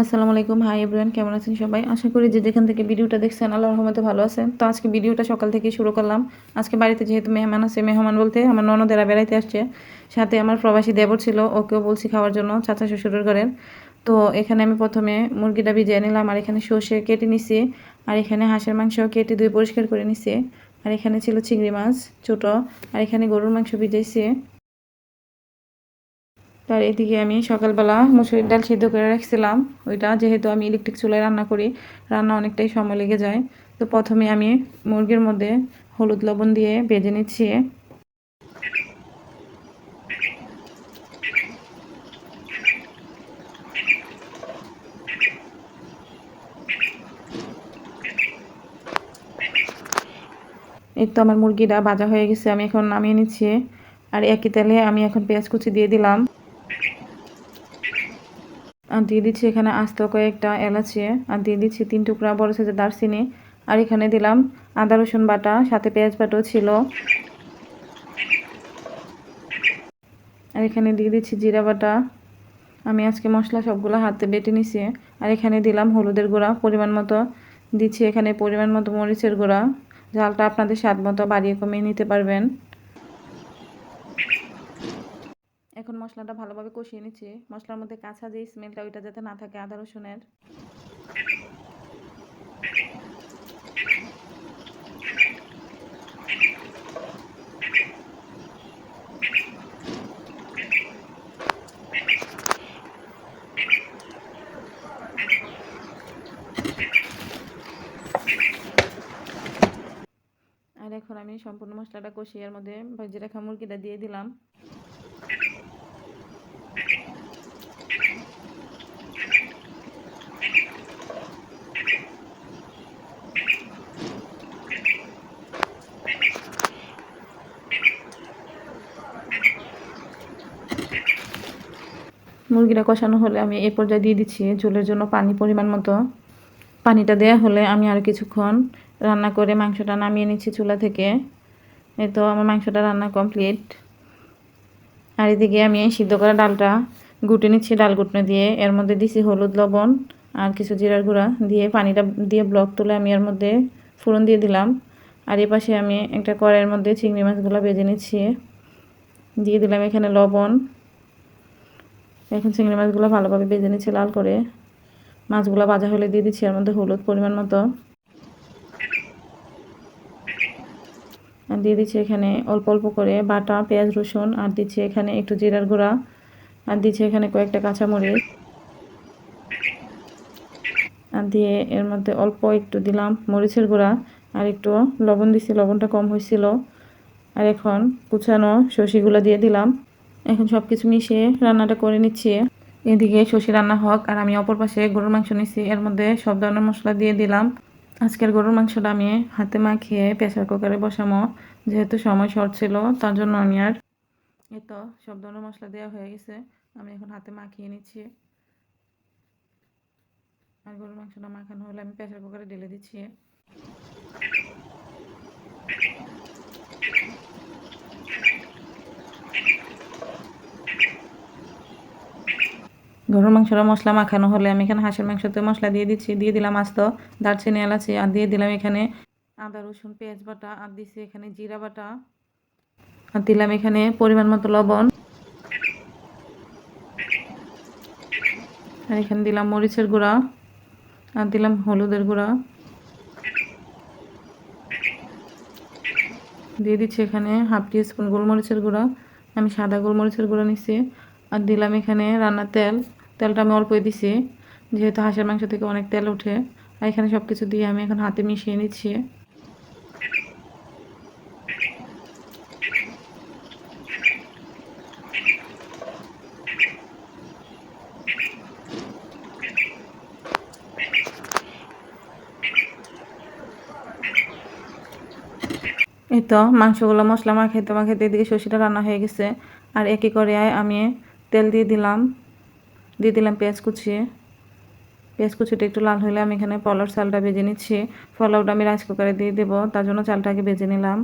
আসসালামু আলাইকুম। Hi everyone কেমন আছেন সবাই? আশা করি যে যেখান থেকে ভিডিওটা দেখছেন, আল্লাহর রহমতে ভালো আছেন। তো আজকে ভিডিওটা সকাল থেকে শুরু করলাম। আজকে বাড়িতে যেহেতু মেহমান আছে, মেহমান বলতে আমার ননদেরা বেড়াইতে আসছে। সাথে আমার প্রবাসী দেবর ছিল, ওকেও বলছি খাওয়ার জন্য, চাচা শ্বশুরের ঘরের। তো এখানে আমি প্রথমে মুরগিটা ভিজিয়ে নিলাম, আর এখানে সর্ষে কেটে নিছি, আর এখানে হাঁসের মাংস কেটে ধুয়ে পরিষ্কার করে নিছি। আর এখানে ছিল চিংড়ি মাছ, ছোটো। আর এখানে গরুর মাংস ভিজাইছি। তার এদিকে আমি সকালবেলা মুসুরির ডাল সিদ্ধ করে রাখছিলাম। ওইটা যেহেতু আমি ইলেকট্রিক চুলায় রান্না করি, রান্না অনেকটাই সময় লেগে যায়। তো প্রথমে আমি মুরগির মধ্যে হলুদ লবণ দিয়ে ভেজে নিচ্ছি। এই তো আমার মুরগিটা ভাজা হয়ে গেছে, আমি এখন নামিয়ে নিচ্ছি। আর একই তেলে আমি এখন পেঁয়াজ কুচি দিয়ে দিলাম। আর দিয়ে দিচ্ছি এখানে আস্ত কয়েকটা এলাচি, আর দিয়ে দিচ্ছি তিন টুকরা বড় সাইজের দারচিনি, আর এখানে দিলাম আদা, রসুন বাটা, সাথে পেঁয়াজ বাটাও ছিল। আর এখানে দিয়ে দিচ্ছি জিরা বাটা। আমি আজকে মশলা সবগুলো হাতে বেটে নিছি। আর এখানে দিলাম হলুদের গুঁড়া, পরিমাণ মতো। দিচ্ছি এখানে পরিমাণ মতো মরিচের গুঁড়া। ঝালটা আপনাদের স্বাদ মতো বাড়িয়ে কমিয়ে নিতে পারবেন। এখন মশলাটা ভালোভাবে কষিয়ে নিচ্ছি। মশলার মধ্যে কাঁচা যে স্মেলটা ওইটা যাতে না থাকে আদা রসুনের। আর এখন আমি সম্পূর্ণ মশলাটা কষিয়ে এর মধ্যে ভেজে রাখা মুরগিটা দিয়ে দিলাম। মুরগিটা কষানো হলে আমি এই পর্যায়ে দিয়ে দিচ্ছি ঝোলের জন্য পানি পরিমাণ মতো। পানিটা দেওয়া হলে আমি আর কিছুক্ষণ রান্না করে মাংসটা নামিয়ে নিচ্ছি চুলা থেকে। এই তো আমার মাংসটা রান্না কমপ্লিট। আর এদিকে আমি সিদ্ধ করা ডালটা গুটে নিচ্ছি ডাল গুটনে দিয়ে। এর মধ্যে দিছি হলুদ, লবণ আর কিছু জিরার গুঁড়া দিয়ে পানিটা দিয়ে ব্লক তুলে আমি এর মধ্যে ফোড়ন দিয়ে দিলাম। আর এ পাশে আমি একটা কড়াইয়ের মধ্যে চিংড়ি মাছগুলো বেজে নিচ্ছি। দিয়ে দিলাম এখানে লবণ। এখন চিংড়ি মাছগুলো ভালোভাবে বেজে নিচ্ছে লাল করে। মাছগুলো ভাজা হলে দিয়ে দিচ্ছি এর মধ্যে হলুদ পরিমাণ মতো। আর দিয়ে দিচ্ছি এখানে অল্প অল্প করে বাটা, পেঁয়াজ, রসুন, আর দিচ্ছি এখানে একটু জিরার গুঁড়া। আর দিচ্ছি এখানে কয়েকটা কাঁচামরিচ। আর দিয়ে এর মধ্যে অল্প একটু দিলাম মরিচের গুঁড়া। আর একটু লবণ দিছি, লবণটা কম হয়েছিল। আর এখন কুচানো সর্ষিগুলো দিয়ে দিলাম। এখন সব কিছু মিশিয়ে রান্নাটা করে নিচ্ছি। এদিকে শশি রান্না হোক, আর আমি অপর পাশে গরুর মাংস নিচ্ছি এর মধ্যে সব ধরনের মশলা দিয়ে দিলাম। আজকের গরুর মাংসটা আমি হাতে মাখিয়ে প্রেসার কুকারে বসামো। যেহেতু সময় শর্ট ছিল, তার জন্য আমি আর এই তো সব ধরনের মশলা দেওয়া হয়ে গেছে। আমি এখন হাতে মাখিয়ে নিচ্ছি। আর গরুর মাংসটা মাখানো হলে আমি প্রেসার কুকারে ঢেলে দিচ্ছি। গরুর মাংসটা মশলা মাখানো হলে আমি এখানে হাঁসের মাংসতে মশলা দিয়ে দিচ্ছি, দিয়ে দিলাম আস্ত, দারচিনি, এলাচি, আর দিয়ে দিলাম এখানে আদা, রসুন, পেঁয়াজ বাটা, আর দিচ্ছি এখানে জিরা বাটা। আর দিলাম এখানে পরিমাণ মতো লবণ। আর এখানে দিলাম মরিচের গুঁড়া, আর দিলাম হলুদের গুঁড়া। দিয়ে দিচ্ছি এখানে হাফ টি স্পুন গোলমরিচের গুঁড়া, আমি সাদা গোলমরিচের গুঁড়া নিচ্ছি। আর দিলাম এখানে রান্নার তেল। তেলটা আমি অল্পই দিছি, যেহেতু হাঁসের মাংস থেকে অনেক তেল ওঠে, আর এখানে সব কিছু দিয়ে আমি এখন হাতে মিশিয়ে নিচ্ছি। এই তো, মাংসগুলো মশলা মাখাইতে মাখাইতে এদিকে সর্ষেটা রান্না হয়ে গেছে, আর একই করে আমি তেল দিয়ে দিলাম। দিয়ে দিলাম পেঁয়াজ কুচিয়ে পেঁয়াজ কুচিটা একটু লাল হলে আমি এখানে পলার চালটা ভেজে নিচ্ছি। পোলাওটা আমি রাইস কুকারে দিয়ে দেবো, তার জন্য চালটাকে ভেজে নিলাম।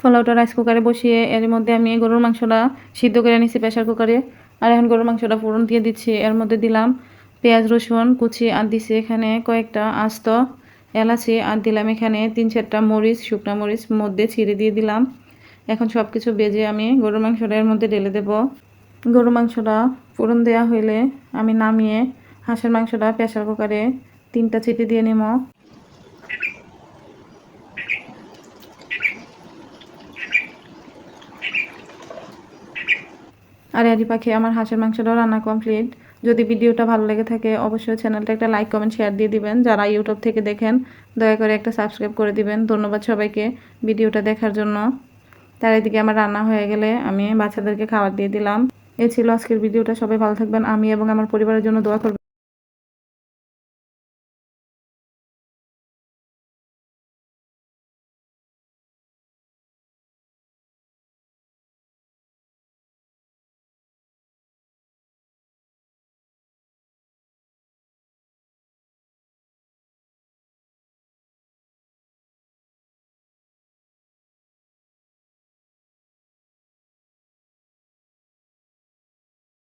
পোলাওটা রাইস কুকারে বসিয়ে এর মধ্যে আমি গরুর মাংসটা সিদ্ধ করে নিছি প্রেশার কুকারে আর এখন গরুর মাংসটা ফোড়ন দিয়ে দিচ্ছি, এর মধ্যে দিলাম পেঁয়াজ, রসুন, কুচি আর দিছি এখানে কয়েকটা আস্ত এলাচি আর দিলাম এখানে তিন চারটা মরিচ, শুকনো মরিচ, মধ্যে ছিঁড়ে দিয়ে দিলাম। এখন সব কিছু বেজে আমি গরুর মাংসটা এর মধ্যে ঢেলে দেব। গরুর মাংসটা ফোড়ন দেওয়া হইলে আমি নামিয়ে হাঁসের মাংসটা প্রেশার কুকারে তিনটা চিটি দিয়ে নিব। আর আরি পাখি আমার হাঁসের মাংসটাও রান্না কমপ্লিট। যদি ভিডিওটা ভালো লেগে থাকে, অবশ্যই চ্যানেলটা একটা লাইক কমেন্ট শেয়ার দিয়ে দিবেন। যারা ইউটিউব থেকে দেখেন, দয়া করে একটা সাবস্ক্রাইব করে দিবেন। ধন্যবাদ সবাইকে ভিডিওটা দেখার জন্য। তার এদিকে আমার রান্না হয়ে গেলে আমি বাচ্চাদেরকে খাবার দিয়ে দিলাম। এ ছিল আজকের ভিডিওটা। সবাই ভালো থাকবেন। আমি এবং আমার পরিবারের জন্য দোয়া করবেন